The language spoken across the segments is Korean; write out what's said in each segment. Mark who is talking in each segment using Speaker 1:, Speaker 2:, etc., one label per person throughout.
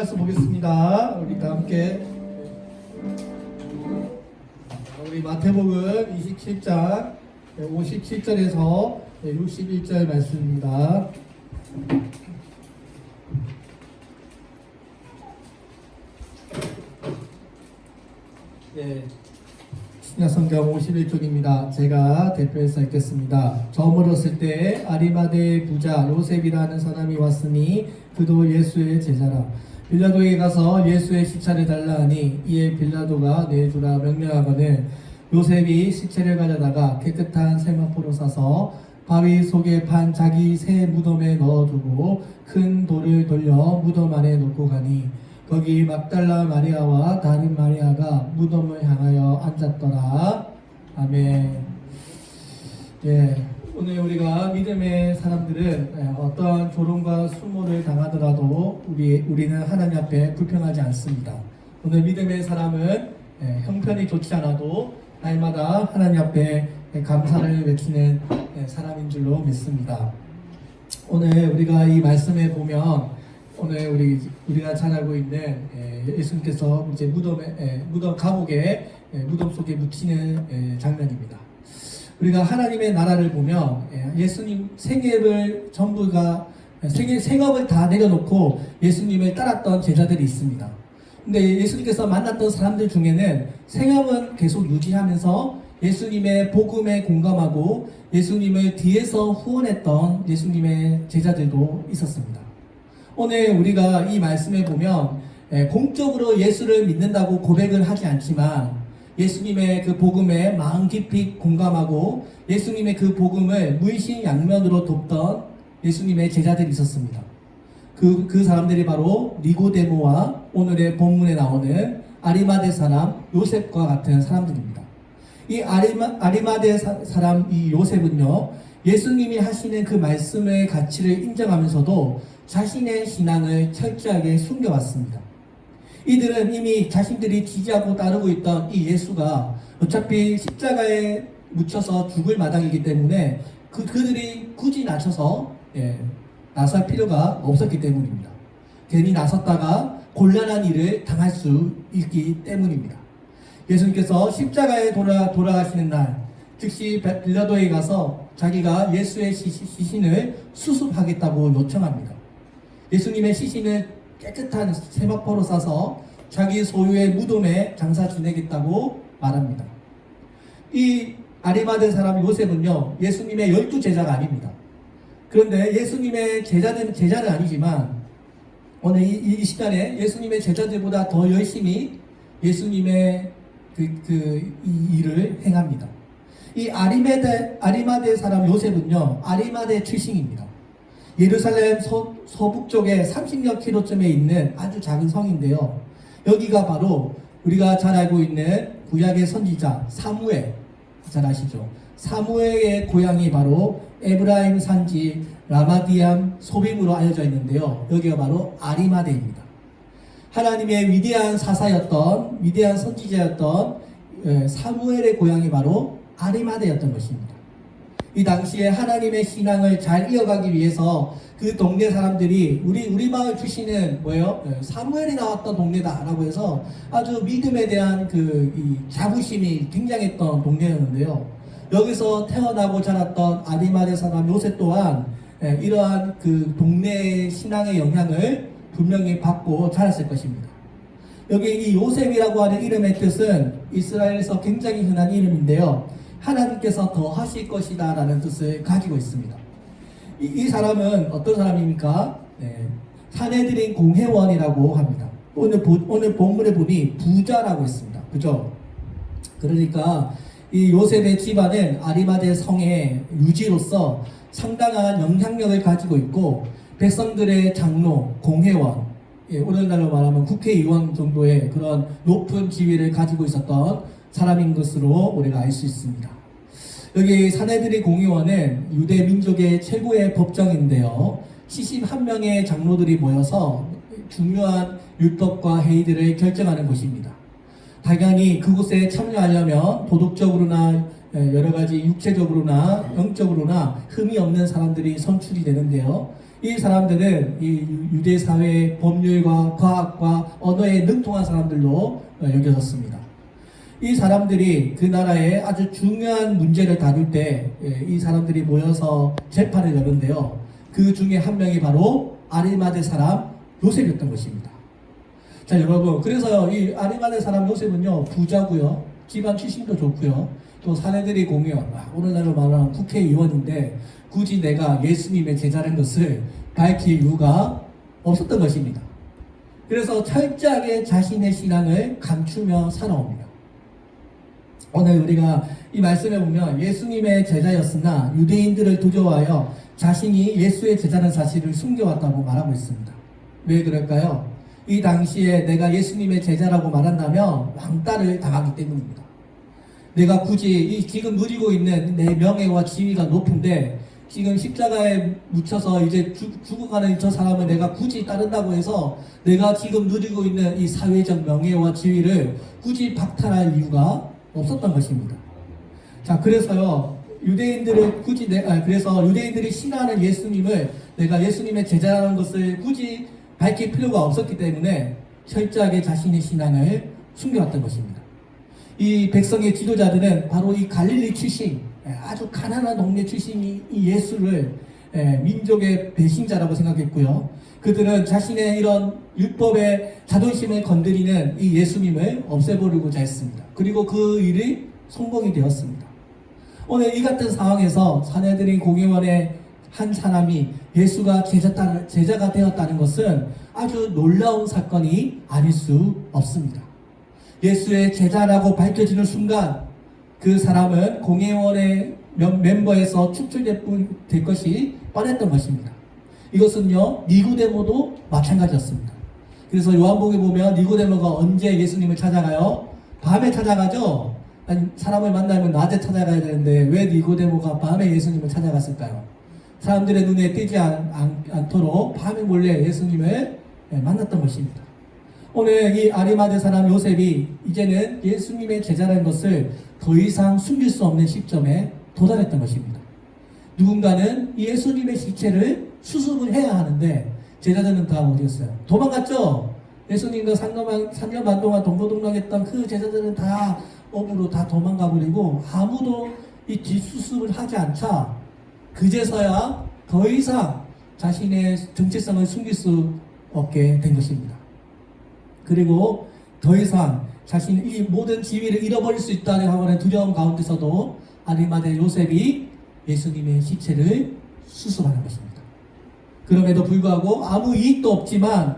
Speaker 1: 말씀 보겠습니다. 우리 다 함께 우리 마태복음 27장 57절에서 61절 말씀입니다. 네. 신약성경 51쪽입니다. 제가 대표해서 읽겠습니다. 저물었을 때 아리마대의 부자 요셉이라는 사람이 왔으니 그도 예수의 제자라. 빌라도에게 가서 예수의 시차를 달라 하니 이에 빌라도가 내주라 명령하거늘 요셉이 시체를 가져다가 깨끗한 세마포로 싸서 바위 속에 판 자기 새 무덤에 넣어두고 큰 돌을 돌려 무덤 안에 놓고 가니 거기 막달라 마리아와 다른 마리아가 무덤을 향하여 앉았더라. 아멘. 예, 오늘 우리가 믿음의 사람들은 예, 어떠한 조롱과 수모를 당하더라도 우리 우리는 하나님 앞에 불평하지 않습니다. 오늘 믿음의 사람은 예, 형편이 좋지 않아도 날마다 하나님 앞에 예, 감사를 외치는 예, 사람인 줄로 믿습니다. 오늘 우리가 이 말씀에 보면 오늘 우리 우리가 잘 알고 있는 예, 예수님께서 이제 무덤에 예, 무덤 감옥에 예, 무덤 속에 묻히는 예, 장면입니다. 우리가 하나님의 나라를 보면 예, 예수님 생애를 전부가 생애 생업을 다 내려놓고 예수님을 따랐던 제자들이 있습니다. 근데 예수님께서 만났던 사람들 중에는 생업은 계속 유지하면서 예수님의 복음에 공감하고 예수님을 뒤에서 후원했던 예수님의 제자들도 있었습니다. 오늘 우리가 이 말씀에 보면 예, 공적으로 예수를 믿는다고 고백을 하지 않지만 예수님의 그 복음에 마음 깊이 공감하고 예수님의 그 복음을 물신 양면으로 돕던 예수님의 제자들이 있었습니다. 그, 그 사람들이 바로 니고데모와 오늘의 본문에 나오는 아리마대 사람 요셉과 같은 사람들입니다. 이 아리마, 아리마대 사, 사람 이 요셉은요, 예수님이 하시는 그 말씀의 가치를 인정하면서도 자신의 신앙을 철저하게 숨겨왔습니다. 이들은 이미 자신들이 지지하고 따르고 있던 이 예수가 어차피 십자가에 묻혀서 죽을 마당이기 때문에 그, 그들이 굳이 나서서 예, 나설 필요가 없었기 때문입니다. 괜히 나섰다가 곤란한 일을 당할 수 있기 때문입니다. 예수님께서 십자가에 돌아, 돌아가시는 날, 즉시 빌라도에 가서 자기가 예수의 시신을 수습하겠다고 요청합니다. 예수님의 시신을 깨끗한 세마포로 싸서 자기 소유의 무덤에 장사 지내겠다고 말합니다. 이 아리마대 사람 요셉은요, 예수님의 열두 제자가 아닙니다. 그런데 예수님의 제자들은 제자는 아니지만, 오늘 이, 이 시간에 예수님의 제자들보다 더 열심히 예수님의 그, 그, 이 일을 행합니다. 이 아리마대, 아리마대 사람 요셉은요, 아리마대 출신입니다. 예루살렘 서, 서북쪽에 30여 킬로쯤에 있는 아주 작은 성인데요. 여기가 바로 우리가 잘 알고 있는 구약의 선지자 사무엘 잘 아시죠? 사무엘의 고향이 바로 에브라임 산지 라마디암 소빔으로 알려져 있는데요. 여기가 바로 아리마데입니다. 하나님의 위대한 사사였던 위대한 선지자였던 예, 사무엘의 고향이 바로 아리마데였던 것입니다. 이 당시에 하나님의 신앙을 잘 이어가기 위해서 그 동네 사람들이 우리 우리 마을 출신은 뭐예요? 예, 사무엘이 나왔던 동네다라고 해서 아주 믿음에 대한 그이 자부심이 굉장했던 동네였는데요. 여기서 태어나고 자랐던 아리마대 사람 요셉 또한 예, 이러한 그 동네 신앙의 영향을 분명히 받고 자랐을 것입니다. 여기 이 요셉이라고 하는 이름의 뜻은 이스라엘에서 굉장히 흔한 이름인데요. 하나님께서 더 하실 것이다 라는 뜻을 가지고 있습니다. 이, 이 사람은 어떤 사람입니까? 네, 사내들인 공회원이라고 합니다. 오늘, 보, 오늘 본문에 보니 부자라고 했습니다. 그죠? 그러니까 이 요셉의 집안은 아리마대 성의 유지로서 상당한 영향력을 가지고 있고 백성들의 장로, 공회원, 예, 오늘날로 말하면 국회의원 정도의 그런 높은 지위를 가지고 있었던 사람인 것으로 우리가 알 수 있습니다. 여기 사내들의 공의원은 유대 민족의 최고의 법정인데요. 71명의 장로들이 모여서 중요한 율법과 회의들을 결정하는 곳입니다. 당연히 그곳에 참여하려면 도덕적으로나 여러 가지 육체적으로나 영적으로나 흠이 없는 사람들이 선출이 되는데요. 이 사람들은 이 유- 유대 사회의 법률과 과학과 언어에 능통한 사람들로 어, 여겨졌습니다. 이 사람들이 그 나라의 아주 중요한 문제를 다룰 때 이 사람들이 모여서 재판을 여는데요. 그 중에 한 명이 바로 아리마대 사람 요셉이었던 것입니다. 자 여러분 그래서 이 아리마대 사람 요셉은요 부자고요 집안 출신도 좋고요 또 사내들이 공연 아, 오늘날로 말하면 국회의원인데 굳이 내가 예수님의 제자라는 것을 밝힐 이유가 없었던 것입니다. 그래서 철저하게 자신의 신앙을 감추며 살아옵니다. 오늘 우리가 이 말씀에 보면 예수님의 제자였으나 유대인들을 두려워하여 자신이 예수의 제자라는 사실을 숨겨왔다고 말하고 있습니다. 왜 그럴까요? 이 당시에 내가 예수님의 제자라고 말한다면 왕따를 당하기 때문입니다. 내가 굳이 이 지금 누리고 있는 내 명예와 지위가 높은데 지금 십자가에 묻혀서 이제 죽, 죽어가는 저 사람을 내가 굳이 따른다고 해서 내가 지금 누리고 있는 이 사회적 명예와 지위를 굳이 박탈할 이유가 없었던 것입니다. 자, 그래서요, 유대인들을 굳이, 내, 아, 그래서 유대인들이 신하는 예수님을 내가 예수님의 제자라는 것을 굳이 밝힐 필요가 없었기 때문에 철저하게 자신의 신앙을 숨겨왔던 것입니다. 이 백성의 지도자들은 바로 이 갈릴리 출신, 예, 아주 가난한 동네 출신이 이 예수를 예, 민족의 배신자라고 생각했고요. 그들은 자신의 이런 율법의 자존심을 건드리는 이 예수님을 없애버리고자 했습니다. 그리고 그 일이 성공이 되었습니다. 오늘 이 같은 상황에서 사내들인 공회원의 한 사람이 예수가 제자, 제자가 되었다는 것은 아주 놀라운 사건이 아닐 수 없습니다. 예수의 제자라고 밝혀지는 순간 그 사람은 공회원의 멤- 멤버에서 축출될 뿐- 될 것이 뻔했던 것입니다. 이것은요 니고데모도 마찬가지였습니다. 그래서 요한복에 보면 니고데모가 언제 예수님을 찾아가요? 밤에 찾아가죠. 아니, 사람을 만나면 낮에 찾아가야 되는데 왜 니고데모가 밤에 예수님을 찾아갔을까요? 사람들의 눈에 띄지 않, 않, 도록 밤에 몰래 예수님을 예, 만났던 것입니다. 오늘 이 아리마대 사람 요셉이 이제는 예수님의 제자라는 것을 더 이상 숨길 수 없는 시점에 도달했던 것입니다. 누군가는 이 예수님의 시체를 수습을 해야 하는데 제자들은 다 어디였어요? 도망갔죠? 예수님과 3년, 3년 반 동안 동고동락했던 그 제자들은 다 업으로 다 도망가 버리고 아무도 이 뒷수습을 하지 않자 그제서야 더 이상 자신의 정체성을 숨길 수 없게 된 것입니다. 그리고 더 이상 자신 이 모든 지위를 잃어버릴 수 있다는 하는 두려움 가운데서도 아리마대 요셉이 예수님의 시체를 수습하는 것입니다. 그럼에도 불구하고 아무 이익도 없지만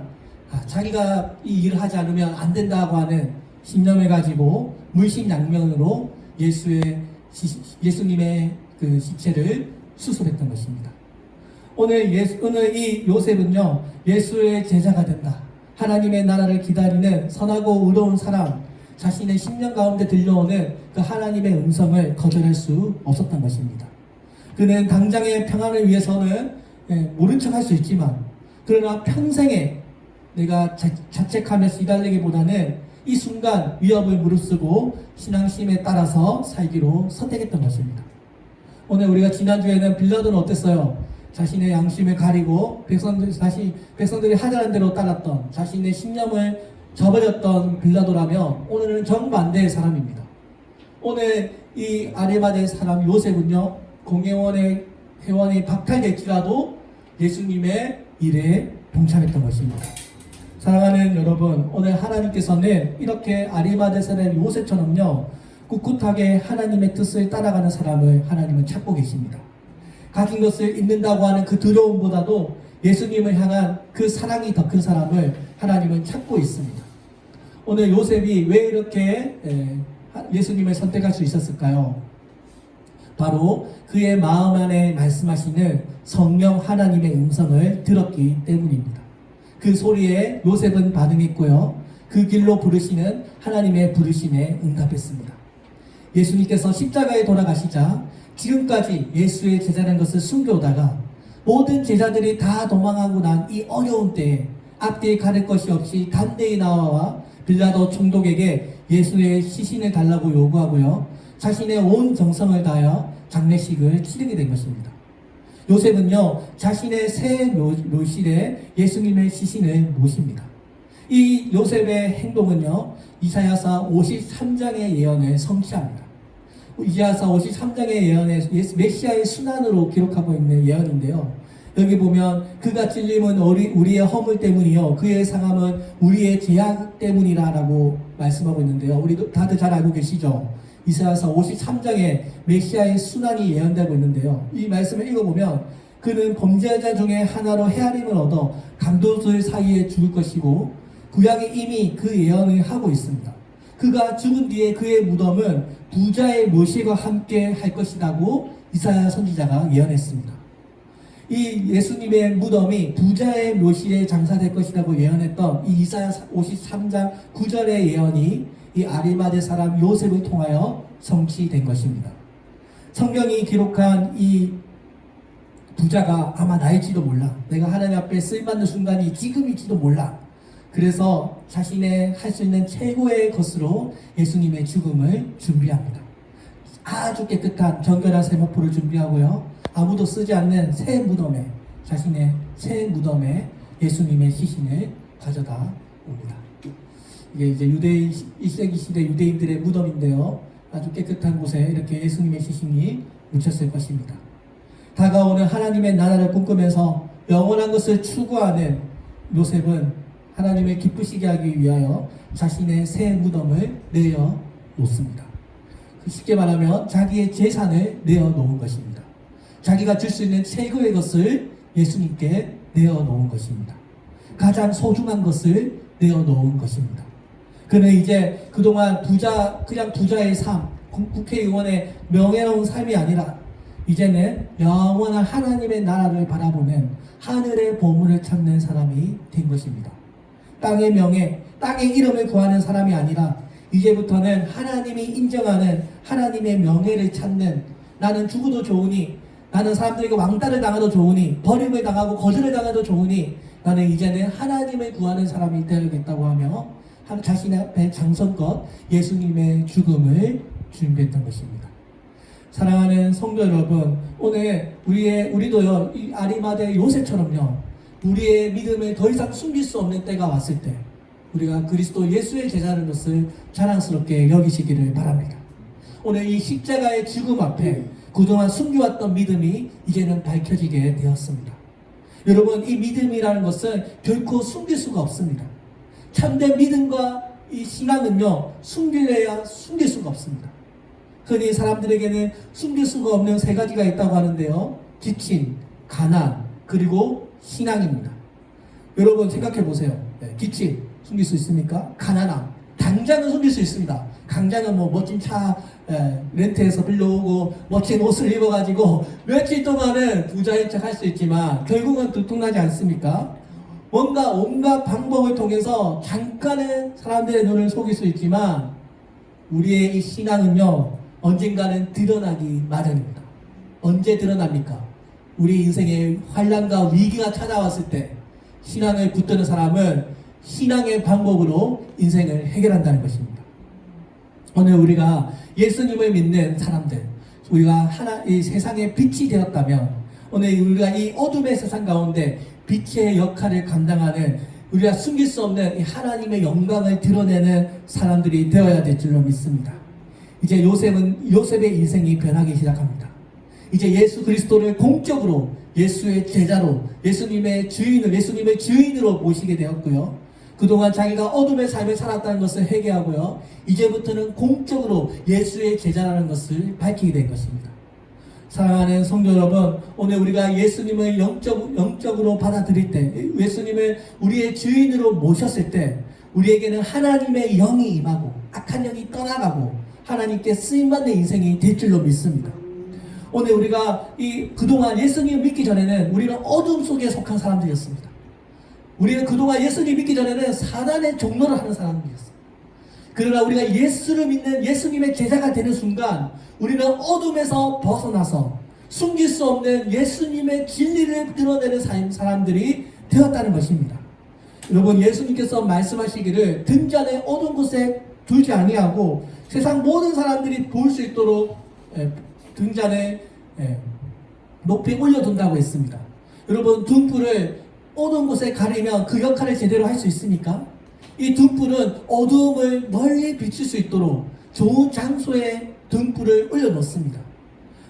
Speaker 1: 아, 자기가 이 일을 하지 않으면 안 된다고 하는 신념을 가지고 물신양면으로 예수의 시- 예수님의 그 시체를 수습했던 것입니다. 오늘 예수, 오늘 이 요셉은요 예수의 제자가 된다. 하나님의 나라를 기다리는 선하고 의로운 사람, 자신의 심령 가운데 들려오는 그 하나님의 음성을 거절할 수 없었던 것입니다. 그는 당장의 평안을 위해서는 예, 모른 척 할 수 있지만, 그러나 평생에 내가 자, 자책하며 시달리기보다는 이 순간 위협을 무릅쓰고 신앙심에 따라서 살기로 선택했던 것입니다. 오늘 우리가 지난주에는 빌라도는 어땠어요? 자신의 양심을 가리고 백성들 다시 백성들이 하자는 대로 따랐던 자신의 신념을 저버렸던 빌라도라면 오늘은 정반대의 사람입니다. 오늘 이 아리마대 사람 요셉은요 공회원의 회원이 박탈될지라도 예수님의 일에 동참했던 것입니다. 사랑하는 여러분, 오늘 하나님께서는 이렇게 아리마대 사람 요셉처럼요 꿋꿋하게 하나님의 뜻을 따라가는 사람을 하나님은 찾고 계십니다. 가진 것을 잃는다고 하는 그 두려움보다도 예수님을 향한 그 사랑이 더 큰 사람을 하나님은 찾고 있습니다. 오늘 요셉이 왜 이렇게 에, 예수님을 선택할 수 있었을까요? 바로 그의 마음 안에 말씀하시는 성령 하나님의 음성을 들었기 때문입니다. 그 소리에 요셉은 반응했고요. 그 길로 부르시는 하나님의 부르심에 응답했습니다. 예수님께서 십자가에 돌아가시자 지금까지 예수의 제자라는 것을 숨겨오다가 모든 제자들이 다 도망하고 난 이 어려운 때에 앞뒤에 가릴 것이 없이 단대히 나와 빌라도 총독에게 예수의 시신을 달라고 요구하고요. 자신의 온 정성을 다하여 장례식을 치르게 된 것입니다. 요셉은요 자신의 새 묘- 묘실에 예수님의 시신을 모십니다. 이 요셉의 행동은요 이사야서 53장의 예언을 성취합니다. 이사야서 53장의 예언에 메시아의 순환으로 기록하고 있는 예언인데요. 여기 보면 그가 찔림은 우리, 우리의 허물 때문이요 그의 상함은 우리의 죄악 때문이라라고 말씀하고 있는데요. 우리 도 다들 잘 알고 계시죠? 이사야서 53장에 메시아의 순환이 예언되고 있는데요. 이 말씀을 읽어보면 그는 범죄자 중에 하나로 헤아림을 얻어 강도들 사이에 죽을 것이고 구약이 이미 그 예언을 하고 있습니다. 그가 죽은 뒤에 그의 무덤은 부자의 모시과 함께 할 것이라고 이사야 선지자가 예언했습니다. 이 예수님의 무덤이 부자의 묘실에 장사될 것이라고 예언했던 이 이사야 53장 9절의 예언이 이 아리마대 사람 요셉을 통하여 성취된 것입니다. 성경이 기록한 이 부자가 아마 나일지도 몰라. 내가 하나님 앞에 쓰임받는 순간이 지금일지도 몰라. 그래서 자신의 할 수 있는 최고의 것으로 예수님의 죽음을 준비합니다. 아주 깨끗한 정결한 세마포를 준비하고요. 아무도 쓰지 않는 새 무덤에 자신의 새 무덤에 예수님의 시신을 가져다 옵니다. 이게 이제 유대 1세기 시대 유대인들의 무덤인데요. 아주 깨끗한 곳에 이렇게 예수님의 시신이 묻혔을 것입니다. 다가오는 하나님의 나라를 꿈꾸면서 영원한 것을 추구하는 요셉은 하나님을 기쁘시게 하기 위하여 자신의 새 무덤을 내어 놓습니다. 쉽게 말하면 자기의 재산을 내어 놓은 것입니다. 자기가 줄 수 있는 최고의 것을 예수님께 내어 놓은 것입니다. 가장 소중한 것을 내어 놓은 것입니다. 그는 이제 그동안 부자, 그냥 부자의 삶, 국- 국회의원의 명예로운 삶이 아니라 이제는 영원한 하나님의 나라를 바라보는 하늘의 보물을 찾는 사람이 된 것입니다. 땅의 명예, 땅의 이름을 구하는 사람이 아니라 이제부터는 하나님이 인정하는 하나님의 명예를 찾는 나는 죽어도 좋으니 나는 사람들에게 왕따를 당해도 좋으니 버림을 당하고 거절을 당해도 좋으니 나는 이제는 하나님을 구하는 사람이 되어야겠다고 하며 한- 자신의 앞에 장성껏 예수님의 죽음을 준비했던 것입니다. 사랑하는 성도 여러분, 오늘 우리의 우리도요 이 아리마대 요셉처럼요 우리의 믿음을 더 이상 숨길 수 없는 때가 왔을 때 우리가 그리스도 예수의 제자라는 것을 자랑스럽게 여기시기를 바랍니다. 오늘 이 십자가의 죽음 앞에 그동안 숨겨왔던 믿음이 이제는 밝혀지게 되었습니다. 여러분 이 믿음이라는 것은 결코 숨길 수가 없습니다. 참된 믿음과 이 신앙은요 숨기려야 숨길 수가 없습니다. 흔히 사람들에게는 숨길 수가 없는 세 가지가 있다고 하는데요. 기침, 가난, 그리고 신앙입니다. 여러분 생각해 보세요. 네, 기침 숨길 수 있습니까? 가난함, 당장은 숨길 수 있습니다. 당장은 뭐 멋진 차 에, 렌트해서 빌려오고 멋진 옷을 입어가지고 며칠 동안은 부자인 척 할 수 있지만 결국은 들통나지 않습니까? 뭔가 온갖 방법을 통해서 잠깐은 사람들의 눈을 속일 수 있지만 우리의 이 신앙은요 언젠가는 드러나기 마련입니다. 언제 드러납니까? 우리 인생에 환란과 위기가 찾아왔을 때 신앙을 붙드는 사람은 신앙의 방법으로 인생을 해결한다는 것입니다. 오늘 우리가 예수님을 믿는 사람들, 우리가 하나 이 세상의 빛이 되었다면 오늘 우리가 이 어둠의 세상 가운데 빛의 역할을 감당하는 우리가 숨길 수 없는 이 하나님의 영광을 드러내는 사람들이 되어야 될 줄로 믿습니다. 이제 요셉은 요셉의 인생이 변하기 시작합니다. 이제 예수 그리스도를 공적으로 예수의 제자로 예수님의 주인을 예수님의 주인으로 모시게 되었고요. 그동안 자기가 어둠의 삶을 살았다는 것을 회개하고요. 이제부터는 공적으로 예수의 제자라는 것을 밝히게 된 것입니다. 사랑하는 성도 여러분, 오늘 우리가 예수님을 영적, 영적으로 받아들일 때, 예수님을 우리의 주인으로 모셨을 때, 우리에게는 하나님의 영이 임하고, 악한 영이 떠나가고, 하나님께 쓰임받는 인생이 될 줄로 믿습니다. 오늘 우리가 이 그동안 예수님을 믿기 전에는 우리는 어둠 속에 속한 사람들이었습니다. 우리는 그동안 예수님 믿기 전에는 사단의 종로를 하는 사람들이었어요. 그러나 우리가 예수를 믿는 예수님의 제자가 되는 순간 우리는 어둠에서 벗어나서 숨길 수 없는 예수님의 진리를 드러내는 사- 사람들이 되었다는 것입니다. 여러분 예수님께서 말씀하시기를 등잔의 어두운 곳에 두지 아니하고 세상 모든 사람들이 볼 수 있도록 예, 등잔에 예, 높이 올려둔다고 했습니다. 여러분 등불을 어두운 곳에 가리면 그 역할을 제대로 할 수 있습니까? 이 등불은 어두움을 멀리 비칠 수 있도록 좋은 장소에 등불을 올려놓습니다.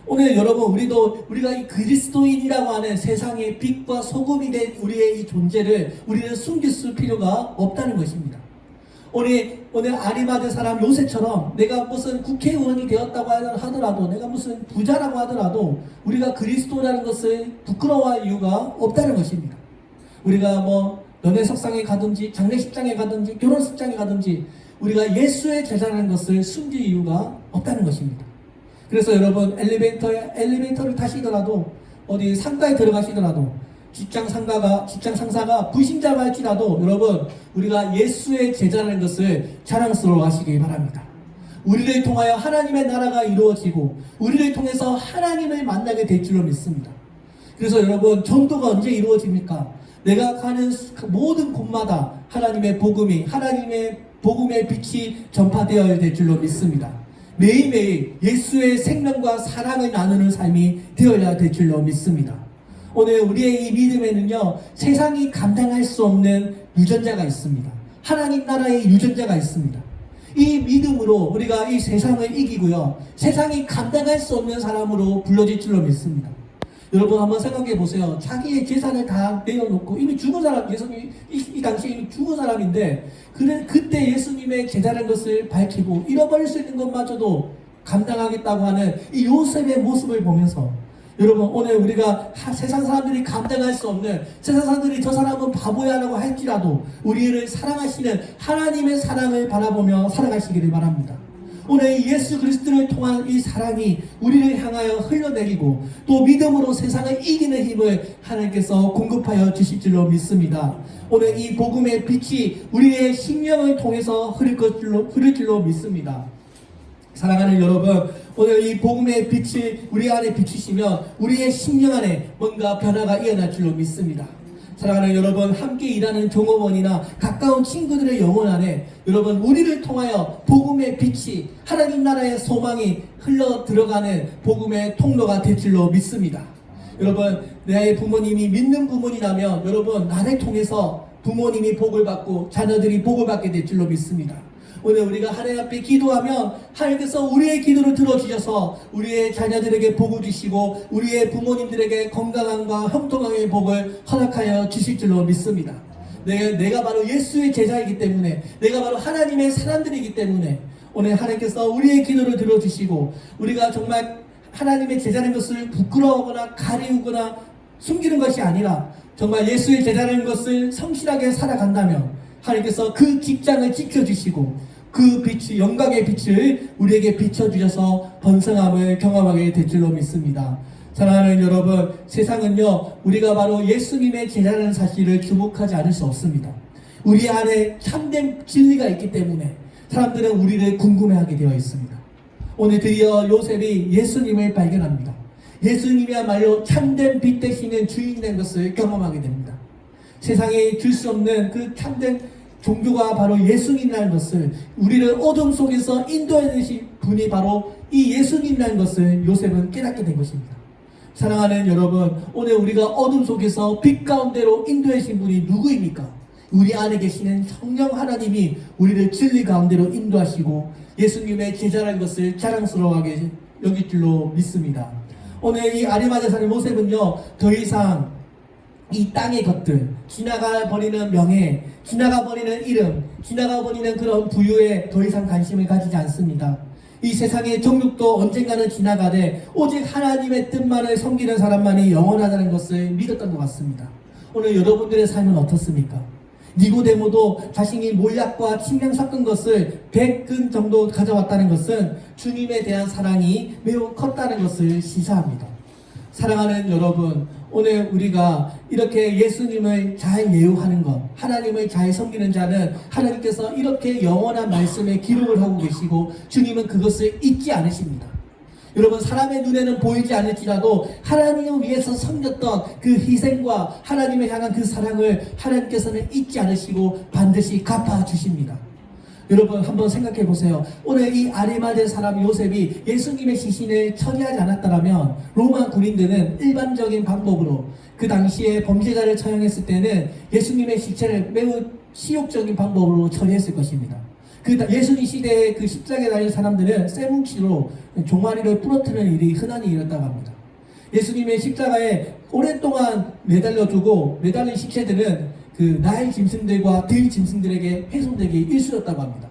Speaker 1: 오늘 여러분 우리도 우리가 이 그리스도인이라고 하는 세상의 빛과 소금이 된 우리의 이 존재를 우리는 숨길 수 필요가 없다는 것입니다. 오늘 오늘 아리마드 사람 요셉처럼 내가 무슨 국회의원이 되었다고 하더라도 내가 무슨 부자라고 하더라도 우리가 그리스도라는 것을 부끄러워할 이유가 없다는 것입니다. 우리가 뭐 연애 석상에 가든지 장례식장에 가든지 결혼식장에 가든지 우리가 예수의 제자라는 것을 숨길 이유가 없다는 것입니다. 그래서 여러분 엘리베이터에 엘리베이터를 타시더라도 어디 상가에 들어가시더라도 직장 상가가 직장 상사가 불신자가 할지라도 여러분 우리가 예수의 제자라는 것을 자랑스러워하시기 바랍니다. 우리를 통하여 하나님의 나라가 이루어지고 우리를 통해서 하나님을 만나게 될 줄로 믿습니다. 그래서 여러분 전도가 언제 이루어집니까? 내가 가는 그 모든 곳마다 하나님의 복음이 하나님의 복음의 빛이 전파되어야 될 줄로 믿습니다. 매일매일 예수의 생명과 사랑을 나누는 삶이 되어야 될 줄로 믿습니다. 오늘 우리의 이 믿음에는요, 세상이 감당할 수 없는 유전자가 있습니다. 하나님 나라의 유전자가 있습니다. 이 믿음으로 우리가 이 세상을 이기고요, 세상이 감당할 수 없는 사람으로 불러질 줄로 믿습니다. 여러분 한번 생각해 보세요. 자기의 재산을 다 내어놓고 이미 죽은 사람, 예수님 이, 이 당시에 이미 죽은 사람인데 그래 그때 예수님의 제자라는 것을 밝히고 잃어버릴 수 있는 것마저도 감당하겠다고 하는 이 요셉의 모습을 보면서 여러분 오늘 우리가 하- 세상 사람들이 감당할 수 없는 세상 사람들이 저 사람은 바보야라고 할지라도 우리를 사랑하시는 하나님의 사랑을 바라보며 살아가시기를 바랍니다. 오늘 이 예수 그리스도를 통한 이 사랑이 우리를 향하여 흘러내리고 또 믿음으로 세상을 이기는 힘을 하나님께서 공급하여 주실 줄로 믿습니다. 오늘 이 복음의 빛이 우리의 심령을 통해서 흐를 것줄로 흐를 줄로 믿습니다. 사랑하는 여러분, 오늘 이 복음의 빛이 우리 안에 비추시면 우리의 심령 안에 뭔가 변화가 일어날 줄로 믿습니다. 사랑하는 여러분, 함께 일하는 종업원이나 가까운 친구들의 영혼 안에 여러분, 우리를 통하여 복음의 빛이 하나님 나라의 소망이 흘러 들어가는 복음의 통로가 될 줄로 믿습니다. 여러분, 내 부모님이 믿는 부모님이라면 여러분, 나를 통해서 부모님이 복을 받고 자녀들이 복을 받게 될 줄로 믿습니다. 오늘 우리가 하나님 앞에 기도하면 하나님께서 우리의 기도를 들어주셔서 우리의 자녀들에게 복을 주시고 우리의 부모님들에게 건강함과 형통함의 복을 허락하여 주실 줄로 믿습니다. 내, 내가 바로 예수의 제자이기 때문에 내가 바로 하나님의 사람들이기 때문에 오늘 하나님께서 우리의 기도를 들어주시고 우리가 정말 하나님의 제자라는 것을 부끄러워하거나 가리우거나 숨기는 것이 아니라 정말 예수의 제자라는 것을 성실하게 살아간다면 하나님께서 그 직장을 지켜주시고 그 빛이 영광의 빛을 우리에게 비춰주셔서 번성함을 경험하게 될 줄로 믿습니다. 사랑하는 여러분, 세상은요 우리가 바로 예수님의 제자라는 사실을 주목하지 않을 수 없습니다. 우리 안에 참된 진리가 있기 때문에 사람들은 우리를 궁금해하게 되어 있습니다. 오늘 드디어 요셉이 예수님을 발견합니다. 예수님이야말로 참된 빛 되시는 주인이 된 것을 경험하게 됩니다. 세상에 줄 수 없는 그 참된 종교가 바로 예수님이라는 것을 우리를 어둠 속에서 인도해 주신 분이 바로 이 예수님이라는 것을 요셉은 깨닫게 된 것입니다. 사랑하는 여러분, 오늘 우리가 어둠 속에서 빛 가운데로 인도해 주신 분이 누구입니까? 우리 안에 계시는 성령 하나님이 우리를 진리 가운데로 인도하시고 예수님의 제자라는 것을 자랑스러워하게 여길 줄로 믿습니다. 오늘 이 아리마대산의 모습은요, 더 이상 이 땅의 것들, 지나가 버리는 명예, 지나가 버리는 이름, 지나가 버리는 그런 부유에 더 이상 관심을 가지지 않습니다. 이 세상의 정욕도 언젠가는 지나가되 오직 하나님의 뜻만을 섬기는 사람만이 영원하다는 것을 믿었던 것 같습니다. 오늘 여러분들의 삶은 어떻습니까? 니고데모도 자신이 몰약과 침량 섞은 것을 100근 정도 가져왔다는 것은 주님에 대한 사랑이 매우 컸다는 것을 시사합니다. 사랑하는 여러분, 오늘 우리가 이렇게 예수님을 잘 예우하는 것, 하나님을 잘 섬기는 자는 하나님께서 이렇게 영원한 말씀에 기록을 하고 계시고 주님은 그것을 잊지 않으십니다. 여러분 사람의 눈에는 보이지 않을지라도 하나님을 위해서 섬겼던 그 희생과 하나님을 향한 그 사랑을 하나님께서는 잊지 않으시고 반드시 갚아 주십니다. 여러분 한번 생각해 보세요. 오늘 이 아리마대 사람 요셉이 예수님의 시신을 처리하지 않았다면 로마 군인들은 일반적인 방법으로 그 당시에 범죄자를 처형했을 때는 예수님의 시체를 매우 치욕적인 방법으로 처리했을 것입니다. 그 다- 예수님 시대의 그 십자가에 달린 사람들은 쇠뭉치로 종아리를 부러뜨리는 일이 흔한 일이었다고 합니다. 예수님의 십자가에 오랫동안 매달려두고 매달린 시체들은 그 나일 짐승들과 들 짐승들에게 훼손되기 일쑤였다고 합니다.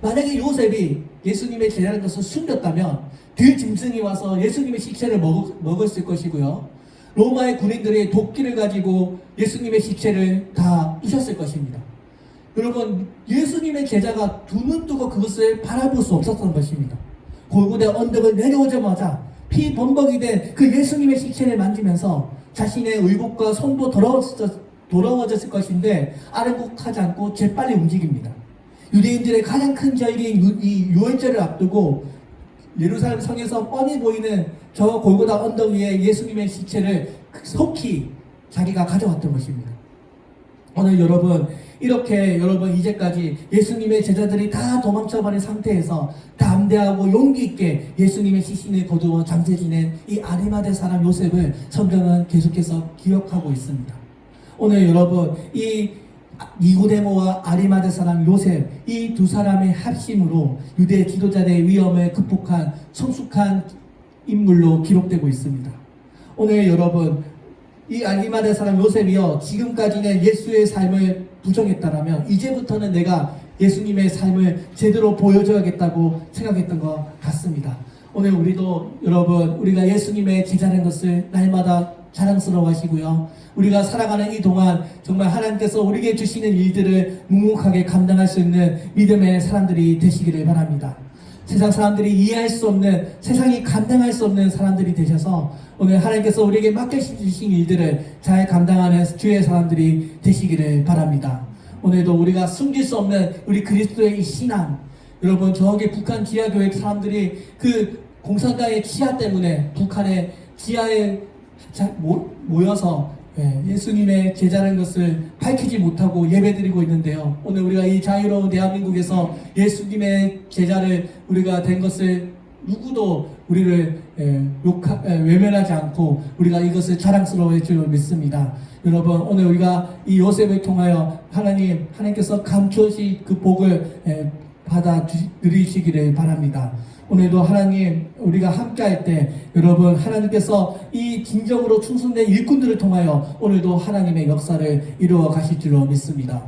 Speaker 1: 만약에 요셉이 예수님의 제자라는 것을 숨겼다면 들 짐승이 와서 예수님의 시체를 먹, 먹었을 것이고요. 로마의 군인들이 도끼를 가지고 예수님의 시체를 다 부셨을 것입니다. 여러분 예수님의 제자가 두 눈 뜨고 그것을 바라볼 수 없었던 것입니다. 골고대 언덕을 내려오자마자 피 범벅이 된 그 예수님의 시체를 만지면서 자신의 의복과 손도 더러워졌, 더러워졌을 것인데 아랑곳하지 않고 재빨리 움직입니다. 유대인들의 가장 큰 절기인 유월절을 앞두고 예루살렘 성에서 뻔히 보이는 저 골고다 언덕 위에 예수님의 시체를 속히 자기가 가져왔던 것입니다. 오늘 여러분 이렇게 여러분 이제까지 예수님의 제자들이 다 도망쳐버린 상태에서 담대하고 용기 있게 예수님의 시신을 거두어 장세 지낸 이 아리마대 사람 요셉을 성경은 계속해서 기억하고 있습니다. 오늘 여러분 이 니고데모와 아리마대 사람 요셉 이 두 사람의 합심으로 유대 지도자들의 위험을 극복한 성숙한 인물로 기록되고 있습니다. 오늘 여러분 이 아리마대 사람 요셉이요 지금까지는 예수의 삶을 부정했다라면 이제부터는 내가 예수님의 삶을 제대로 보여줘야겠다고 생각했던 것 같습니다. 오늘 우리도 여러분 우리가 예수님의 제자라는 것을 날마다 자랑스러워 하시고요. 우리가 살아가는 이 동안 정말 하나님께서 우리에게 주시는 일들을 묵묵하게 감당할 수 있는 믿음의 사람들이 되시기를 바랍니다. 세상 사람들이 이해할 수 없는 세상이 감당할 수 없는 사람들이 되셔서 오늘 하나님께서 우리에게 맡겨주신 일들을 잘 감당하는 주의 사람들이 되시기를 바랍니다. 오늘도 우리가 숨길 수 없는 우리 그리스도의 이 신앙 여러분 저기 북한 지하교회 사람들이 그 공산당의 지하 때문에 북한의 지하에 자- 모, 모여서 예, 예수님의 제자라는 것을 밝히지 못하고 예배드리고 있는데요. 오늘 우리가 이 자유로운 대한민국에서 예수님의 제자를 우리가 된 것을 누구도 우리를 예, 욕하, 예, 외면하지 않고 우리가 이것을 자랑스러워할 줄 믿습니다. 여러분 오늘 우리가 이 요셉을 통하여 하나님 하나님께서 감추신 그 복을 예, 받아 주- 누리시기를 바랍니다. 오늘도 하나님 우리가 함께할 때 여러분 하나님께서 이 진정으로 충성된 일꾼들을 통하여 오늘도 하나님의 역사를 이루어 가실 줄로 믿습니다.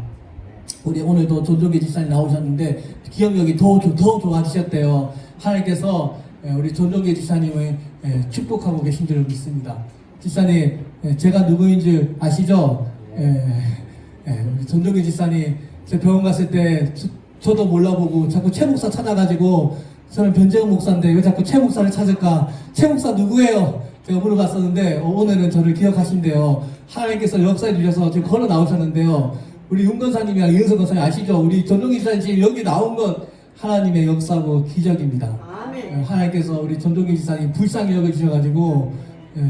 Speaker 1: 우리 오늘도 존종기 지사님 나오셨는데 기억력이 더, 더, 더 좋아지셨대요. 하나님께서 예, 우리 존종기 지사님을 예, 축복하고 계신 줄 믿습니다. 지사님, 예, 제가 누구인 줄 아시죠? 우리 존종기 지사님, 제 병원 갔을 때 저, 도 몰라보고 자꾸 최 목사 찾아가지고 저는 변재훈 목사인데 왜 자꾸 최 목사를 찾을까? 최 목사 누구예요? 제가 물어봤었는데 어, 오늘은 저를 기억하신대요. 하나님께서 역사해 주셔서 지금 걸어 나오셨는데요. 우리 윤 권사님이랑 이은석 권사님 아시죠? 우리 전종기 지사님 지금 여기 나온 건 하나님의 역사고 기적입니다.
Speaker 2: 아멘.
Speaker 1: 예, 하나님께서 우리 전종기 지사님 불쌍히 여겨주셔가지고 예,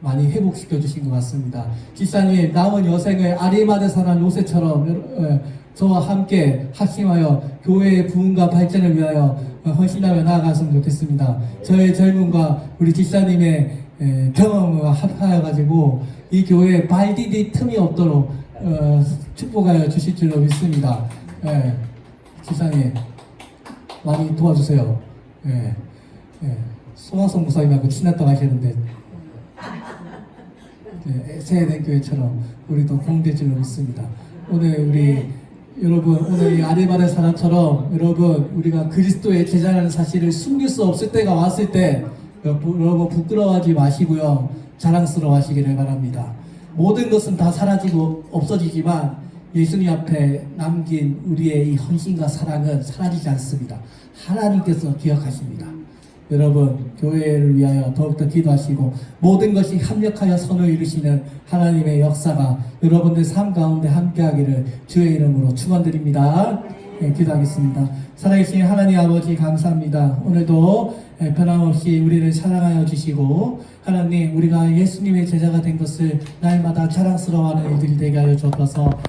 Speaker 1: 많이 회복시켜 주신 것 같습니다. 지사님 남은 여생을 아리마대 사람 요새처럼 예, 저와 함께 합심하여 교회의 부흥과 발전을 위하여 어, 헌신하며 나아갔으면 좋겠습니다. 저의 젊음과 우리 지사님의 예, 경험을 합하여가지고 이 교회에 발디디 틈이 없도록 어, 축복하여 주실 줄로 믿습니다. 예, 지사님 많이 도와주세요. 예, 예. 송화성 목사님하고 친했다고 하시는데 예, 세대교회처럼 우리도 공대줄로 믿습니다. 오늘 우리 여러분 오늘 이 아리바의 사람처럼 여러분 우리가 그리스도의 제자라는 사실을 숨길 수 없을 때가 왔을 때 여러분 부끄러워하지 마시고요 자랑스러워하시기를 바랍니다. 모든 것은 다 사라지고 없어지지만 예수님 앞에 남긴 우리의 이 헌신과 사랑은 사라지지 않습니다. 하나님께서 기억하십니다. 여러분 교회를 위하여 더욱더 기도하시고 모든 것이 합력하여 선을 이루시는 하나님의 역사가 여러분들 삶 가운데 함께하기를 주의 이름으로 축원드립니다. 예, 기도하겠습니다. 살아계신 하나님 아버지 감사합니다. 오늘도 예, 변함없이 우리를 사랑하여 주시고 하나님 우리가 예수님의 제자가 된 것을 날마다 자랑스러워하는 일들이 되게 하여 주옵소서.